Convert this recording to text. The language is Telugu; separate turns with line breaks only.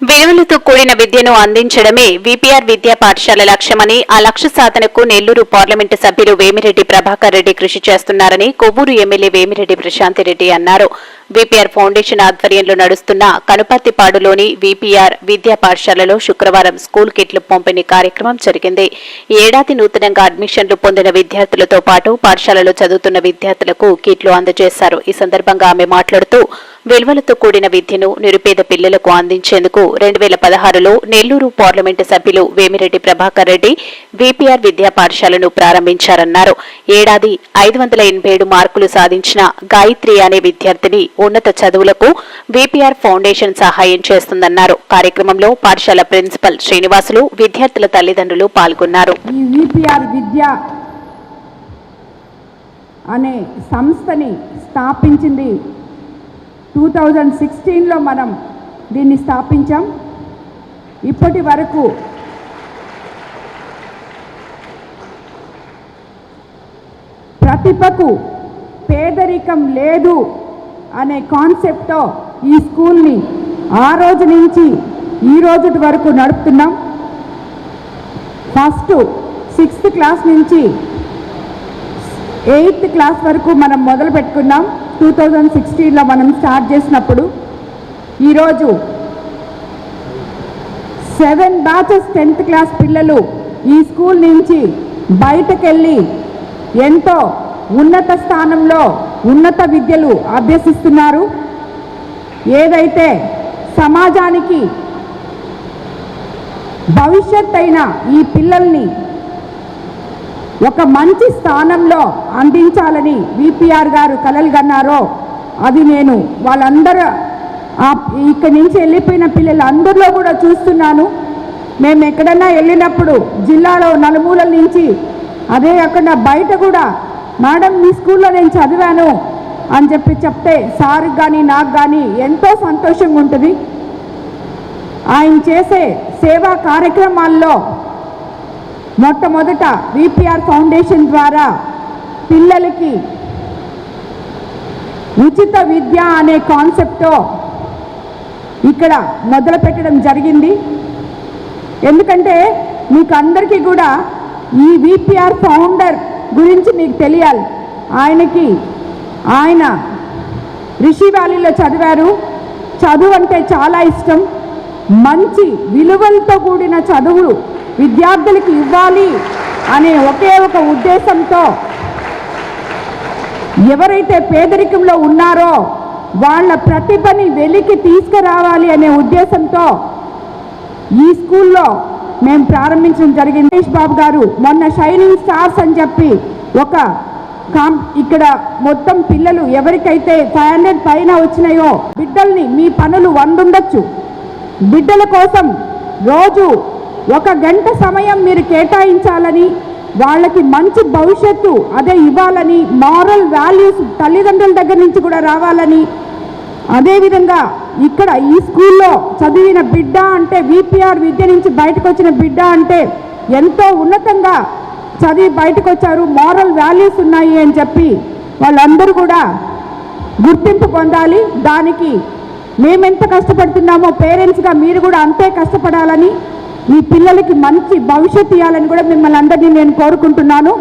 విలువలతో కూడిన విద్యను అందించడమే విపిఆర్ విద్యా పాఠశాల లక్ష్యమని ఆ లక్ష్య సాధనకు నెల్లూరు పార్లమెంటు సభ్యులు వేమిరెడ్డి ప్రభాకర్ రెడ్డి కృషి చేస్తున్నారని కొవ్వూరు ఎమ్మెల్యే వేమిరెడ్డి ప్రశాంతిరెడ్డి అన్నారు. విపిఆర్ ఫౌండేషన్ ఆధ్వర్యంలో నడుస్తున్న కనుపర్తిపాడులోని విపిఆర్ విద్యా పాఠశాలలో శుక్రవారం స్కూల్ కిట్లు పంపిణీ కార్యక్రమం జరిగింది. ఏడాది నూతనంగా అడ్మిషన్లు పొందిన విద్యార్థులతో పాటు పాఠశాలలో చదువుతున్న విద్యార్థులకు కిట్లు అందజేశారు. ఈ సందర్భంగా ఆమె మాట్లాడుతూ విలువలతో కూడిన విద్యను నిరుపేద పిల్లలకు అందించేందుకు రెండు వేల పదహారులో నెల్లూరు పార్లమెంటు సభ్యులు వేమిరెడ్డి ప్రభాకర్ రెడ్డి విపిఆర్ విద్యా పాఠశాలను ప్రారంభించారన్నారు. ఏడాది ఐదు వందల ఎనభై ఏడు మార్కులు సాధించిన గాయత్రి అనే విద్యార్థిని ఉన్నత చదువులకు విపిఆర్ ఫౌండేషన్ సహాయం చేస్తుందన్నారు. కార్యక్రమంలో పాఠశాల ప్రిన్సిపల్ శ్రీనివాసులు విద్యార్థుల తల్లిదండ్రులు పాల్గొన్నారు.
విపిఆర్ విద్య అనే సంస్థని స్థాపించింది టూ థౌజండ్ సిక్స్టీన్లో మనం దీన్ని స్థాపించాం. ఇప్పటి వరకు ప్రతిభకు పేదరికం లేదు అనే కాన్సెప్ట్తో ఈ స్కూల్ని ఆ రోజు నుంచి ఈ రోజు వరకు నడుపుతున్నాం. ఫస్ట్ సిక్స్త్ క్లాస్ నుంచి ఎయిత్ క్లాస్ వరకు మనం మొదలు పెట్టుకున్నాం టూ థౌజండ్ సిక్స్టీన్లో మనం స్టార్ట్ చేసినప్పుడు ఈరోజు సెవెన్ బ్యాచెస్ టెన్త్ క్లాస్ పిల్లలు ఈ స్కూల్ నుంచి బయటకెళ్ళి ఎంతో ఉన్నత స్థానంలో ఉన్నత విద్యలు అభ్యసిస్తున్నారు. ఏదైతే సమాజానికి భవిష్యత్ అయిన ఈ పిల్లల్ని ఒక మంచి స్థానంలో అందించాలని విపిఆర్ గారు కలలు కన్నారో అది నేను వాళ్ళందరూ ఇక్కడి నుంచి వెళ్ళిపోయిన పిల్లలందరిలో కూడా చూస్తున్నాను. మేము ఎక్కడన్నా వెళ్ళినప్పుడు జిల్లాలో నలుమూలల నుంచి అదే కాకుండా బయట కూడా మేడం మీ స్కూల్లో నేను చదివాను అని చెప్పి చెప్తే సార్కి కానీ నాకు కానీ ఎంతో సంతోషంగా ఉంటుంది. ఆయన చేసే సేవా కార్యక్రమాల్లో మొట్టమొదట విపిఆర్ ఫౌండేషన్ ద్వారా పిల్లలకి ఉచిత విద్య అనే కాన్సెప్ట్తో ఇక్కడ మొదలు పెట్టడం జరిగింది. ఎందుకంటే మీకు అందరికీ కూడా ఈ విపిఆర్ ఫౌండర్ గురించి మీకు తెలియాలి. ఆయనకి ఆయన రిషి వ్యాలీలో చదివారు. చదువు అంటే చాలా ఇష్టం. మంచి విలువలతో కూడిన చదువు విద్యార్థులకి ఇవ్వాలి అనే ఒకే ఒక ఉద్దేశంతో ఎవరైతే పేదరికంలో ఉన్నారో వాళ్ళ ప్రతిభని వెలికి తీసుకురావాలి అనే ఉద్దేశంతో ఈ స్కూల్లో మేము ప్రారంభించడం జరిగింది. మహేష్ బాబు గారు మొన్న షైనింగ్ స్టార్స్ అని చెప్పి ఒక కాం ఇక్కడ మొత్తం పిల్లలు ఎవరికైతే ఫైవ్ హండ్రెడ్ పైన వచ్చినాయో బిడ్డల్ని మీ పనులు వండుండొచ్చు. బిడ్డల కోసం రోజు ఒక గంట సమయం మీరు కేటాయించాలని వాళ్ళకి మంచి భవిష్యత్తు అదే ఇవ్వాలని మారల్ వాల్యూస్ తల్లిదండ్రుల దగ్గర నుంచి కూడా రావాలని. అదేవిధంగా ఇక్కడ ఈ స్కూల్లో చదివిన బిడ్డ అంటే విపిఆర్ విద్య నుంచి బయటకు వచ్చిన బిడ్డ అంటే ఎంతో ఉన్నతంగా చదివి బయటకు వచ్చారు మారల్ వాల్యూస్ ఉన్నాయి అని చెప్పి వాళ్ళందరూ కూడా గుర్తింపు పొందాలి. దానికి మేమెంత కష్టపడుతున్నామో పేరెంట్స్గా మీరు కూడా అంతే కష్టపడాలని ఈ పిల్లలకి మంచి భవిష్యత్తు ఇవ్వాలని కూడా మిమ్మల్ని అందరినీ నేను కోరుకుంటున్నాను.